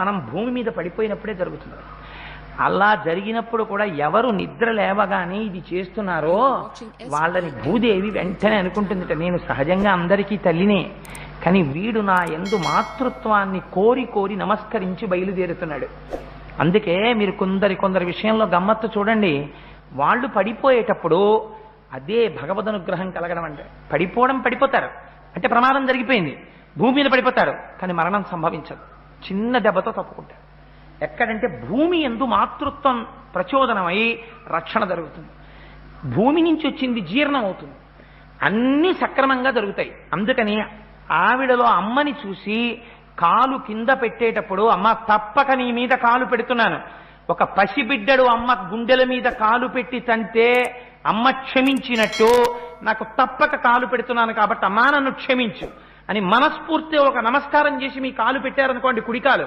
మనం భూమి మీద పడిపోయినప్పుడే జరుగుతుంది. అలా జరిగినప్పుడు కూడా ఎవరు నిద్ర లేవగానే ఇది చేస్తున్నారో వాళ్ళని భూదేవి వెంటనే అనుకుంటుందిట నేను సహజంగా అందరికీ తల్లినే కానీ వీడు నా ఎందు మాతృత్వాన్ని కోరి కోరి నమస్కరించి బయలుదేరుతున్నాడు. అందుకే మీరు కొందరి కొందరి విషయంలో గమ్మత్తు చూడండి. వాళ్ళు పడిపోయేటప్పుడు అదే భగవద్ అనుగ్రహం కలగడం అంటే పడిపోవడం పడిపోతారు. అంటే ప్రమాదం జరిగిపోయింది. భూమి మీద పడిపోతారు కానీ మరణం సంభవించదు. చిన్న దెబ్బతో తప్పుకుంటాడు. ఎక్కడంటే భూమి ఎందు మాతృత్వం ప్రచోదనమై రక్షణ జరుగుతుంది. భూమి నుంచి వచ్చింది జీర్ణం అవుతుంది. అన్ని సక్రమంగా జరుగుతాయి. అందుకని ఆవిడలో అమ్మని చూసి కాలు కింద పెట్టేటప్పుడు అమ్మ తప్పక నీ మీద కాలు పెడుతున్నాను. ఒక పసిబిడ్డడు అమ్మ గుండెల మీద కాలు పెట్టి తంటే అమ్మ క్షమించినట్టు నాకు తప్పక కాలు పెడుతున్నాను కాబట్టి అమ్మా నన్ను క్షమించు. అని మనస్ఫూర్తి ఒక నమస్కారం చేసి మీ కాలు పెట్టారనుకోండి కుడికాలు.